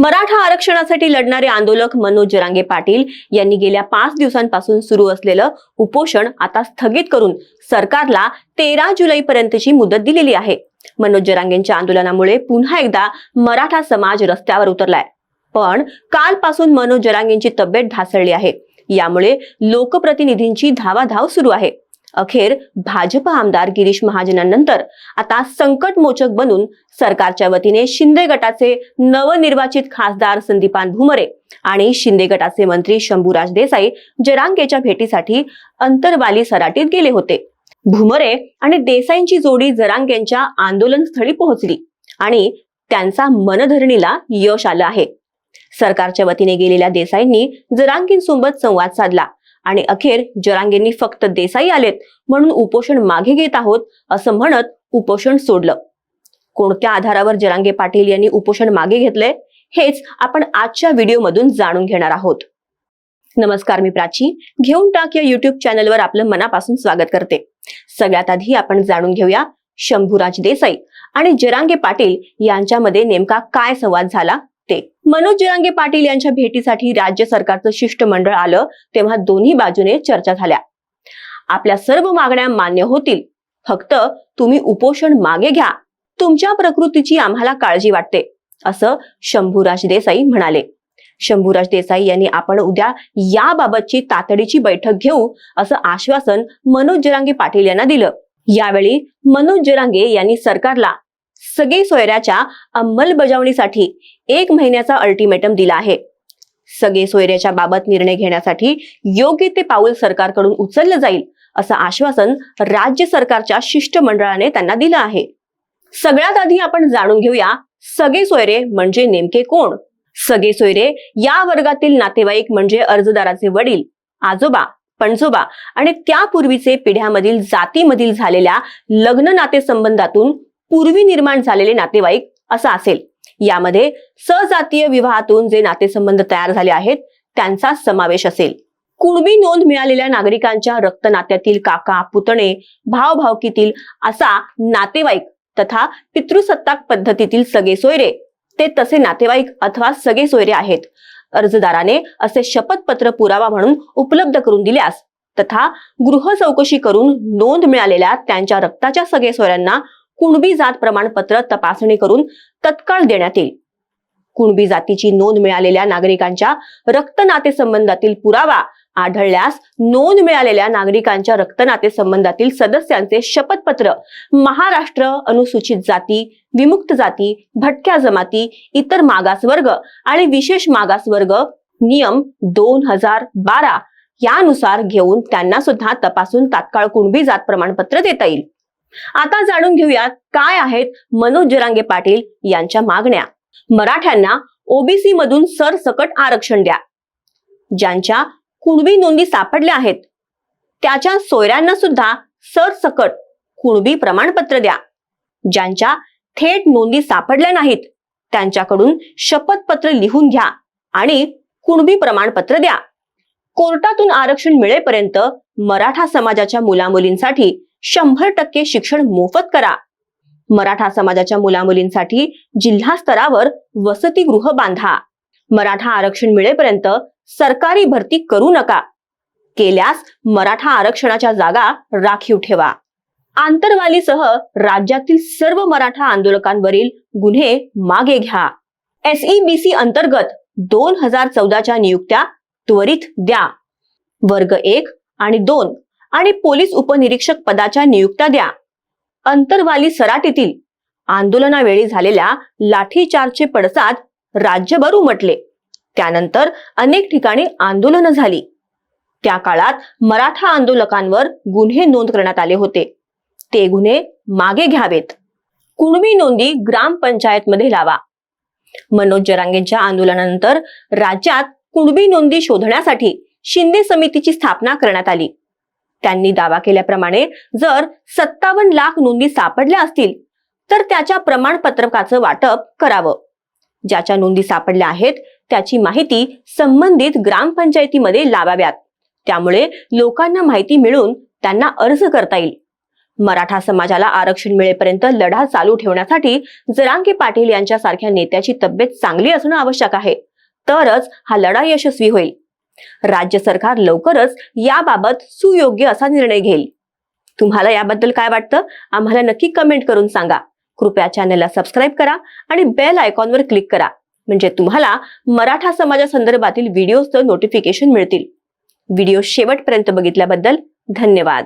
मराठा आरक्षणासाठी लढणारे आंदोलक मनोज जरांगे पाटील यांनी गेल्या पाच दिवसांपासून सुरू असलेलं उपोषण आता स्थगित करून सरकारला तेरा जुलै पर्यंतची मुदत दिलेली आहे. मनोज जरांगेंच्या आंदोलनामुळे पुन्हा एकदा मराठा समाज रस्त्यावर उतरलाय. पण कालपासून मनोज जरांगेंची तब्येत ढासळली आहे. यामुळे लोकप्रतिनिधींची धावाधाव सुरू आहे. अखेर भाजप आमदार गिरीश महाजनांनंतर आता संकटमोचक बनून सरकारच्या वतीने शिंदे गटाचे नवनिर्वाचित खासदार संदीपान भुमरे आणि शिंदे गटाचे मंत्री शंभूराज देसाई जरांगेच्या भेटीसाठी अंतरवाली सराटीत गेले होते. भुमरे आणि देसाईंची जोडी जरांगेंच्या आंदोलन स्थळी पोहोचली आणि त्यांचा मनधरणीला यश आलं आहे. सरकारच्या वतीने गेलेल्या देसाईंनी जरांगींसोबत संवाद साधला आणि अखेर जरांगेंनी फक्त देसाई आलेत म्हणून उपोषण मागे घेत आहोत असं म्हणत उपोषण सोडलं. कोणत्या आधारावर जरांगे पाटील यांनी उपोषण मागे घेतलंय हेच आपण आजच्या व्हिडिओमधून जाणून घेणार आहोत. नमस्कार मी प्राची. घेऊन टाक या युट्यूब चॅनलवर आपलं मनापासून स्वागत करते. सगळ्यात आधी आपण जाणून घेऊया शंभूराज देसाई आणि जरांगे पाटील यांच्यामध्ये नेमका काय संवाद झाला ते. मनोज जरांगे पाटील यांच्या भेटीसाठी राज्य सरकारचं शिष्टमंडळ आलं तेव्हा दोन्ही बाजूने चर्चा झाल्या. आपल्या सर्व मागण्या मान्य होतील. फक्त तुम्ही उपोषण मागे घ्या. तुमच्या प्रकृतीची आम्हाला काळजी वाटते असं शंभूराज देसाई म्हणाले. शंभूराज देसाई यांनी आपण उद्या याबाबतची तातडीची बैठक घेऊ असं आश्वासन मनोज जरांगे पाटील यांना दिलं. यावेळी मनोज जरांगे यांनी सरकारला सगळे सोयऱ्याच्या अंमलबजावणीसाठी एक महिन्याचा अल्टिमेटम दिला आहे. सगळे सोयऱ्याच्या बाबत निर्णय घेण्यासाठी योग्य ते पाऊल सरकारकडून उचललं जाईल असं आश्वासन राज्य सरकारच्या शिष्टमंडळाने त्यांना दिलं आहे. सगळ्यात आधी आपण जाणून घेऊया सगळे सोयरे म्हणजे नेमके कोण? सगळे सोयरे या वर्गातील नातेवाईक म्हणजे अर्जदाराचे वडील आजोबा पणजोबा आणि त्यापूर्वीचे पिढ्यामधील जातीमधील झालेल्या लग्न नातेसंबंधातून पूर्वी निर्माण झालेले नातेवाईक असं असेल. यामध्ये सजातीय विवाहातून जे नातेसंबंध तयार झाले आहेत त्यांचा समावेश असेल. कुणबी नोंद मिळालेल्या नागरिकांच्या रक्त नात्यातील काका पुतणे भावभावकीतील असा नातेवाईक तथा पितृसत्ताक पद्धतीतील सगळे सोयरे ते तसे नातेवाईक अथवा सगळे सोयरे आहेत. अर्जदाराने असे शपथपत्र पुरावा म्हणून उपलब्ध करून दिल्यास तथा गृह चौकशी करून नोंद मिळालेल्या त्यांच्या रक्ताच्या सगळे सोयऱ्यांना कुणबी जात प्रमाणपत्र तपासणी करून तत्काळ देण्यात येईल. कुणबी जातीची नोंद मिळालेल्या नागरिकांच्या रक्त नातेसंबंधातील पुरावा आढळल्यास नोंद मिळालेल्या नागरिकांच्या रक्त नातेसंबंधातील सदस्यांचे शपथपत्र महाराष्ट्र अनुसूचित जाती विमुक्त जाती भटक्या जमाती इतर मागासवर्ग आणि विशेष मागासवर्ग नियम दोन हजार बारा यानुसार घेऊन त्यांना सुद्धा तपासून तात्काळ कुणबी जात प्रमाणपत्र देता येईल. आता जाणून घेऊयात काय आहेत मनोज जरांगे पाटील यांच्या मागण्या. मराठ्यांना ओबीसी मधून सरसकट आरक्षण द्या. ज्यांच्या कुणबी नोंदी सापडल्या आहेत त्याच्या सोयऱ्यांना सुद्धा सरसकट कुणबी प्रमाणपत्र द्या. ज्यांच्या थेट नोंदी सापडल्या नाहीत त्यांच्याकडून शपथपत्र लिहून घ्या आणि कुणबी प्रमाणपत्र द्या. कोर्टातून आरक्षण मिळेपर्यंत मराठा समाजाच्या मुलामुलींसाठी शंभर टक्के शिक्षण मोफत करा. मराठा समाजाच्या मुलामुलींसाठी जिल्हा स्तरावर वसतिगृह बांधा. मराठा आरक्षण मिळेपर्यंत सरकारी भरती करू नका. केल्यास मराठा आरक्षणाच्या जागा राखीव ठेवा. आंतरवालीसह राज्यातील सर्व मराठा आंदोलकांवरील गुन्हे मागे घ्या. एसईबीसी अंतर्गत दोन हजार चौदाच्या नियुक्त्या त्वरित द्या. वर्ग एक आणि दोन आणि पोलीस उपनिरीक्षक पदाच्या नियुक्त्या द्या. अंतरवाली सराटीतील आंदोलनावेळी झालेल्या लाठीचार्जचे पडसाद राज्यभर उमटले. त्यानंतर अनेक ठिकाणी आंदोलनं झाली. त्या काळात मराठा आंदोलकांवर गुन्हे नोंद करण्यात आले होते. ते गुन्हे मागे घ्यावेत. कुणबी नोंदी ग्रामपंचायतमध्ये लावा. मनोज जरांगेंच्या आंदोलनानंतर राज्यात कुणबी नोंदी शोधण्यासाठी शिंदे समितीची स्थापना करण्यात आली. त्यांनी दावा केल्याप्रमाणे जर सत्तावन्न लाख नोंदी सापडल्या असतील तर त्याच्या प्रमाणपत्रकाचं वाटप करावं. ज्याच्या नोंदी सापडल्या आहेत त्याची माहिती संबंधित ग्रामपंचायतीमध्ये लावाव्यात. त्यामुळे लोकांना माहिती मिळून त्यांना अर्ज करता येईल. मराठा समाजाला आरक्षण मिळेपर्यंत लढा चालू ठेवण्यासाठी जरांगे पाटील यांच्यासारख्या नेत्याची तब्येत चांगली असणं आवश्यक आहे. तरच हा लढा यशस्वी होईल. राज्य सरकार लवकरच याबाबत सुयोग्य असा निर्णय घेईल. तुम्हाला याबद्दल काय वाटतं? आम्हाला नक्की कमेंट करून सांगा. कृपया चॅनलला सबस्क्राईब करा आणि बेल आयकॉनवर क्लिक करा. म्हणजे तुम्हाला मराठा समाजासंदर्भातील व्हिडिओचं नोटिफिकेशन मिळतील. व्हिडिओ शेवटपर्यंत बघितल्याबद्दल धन्यवाद.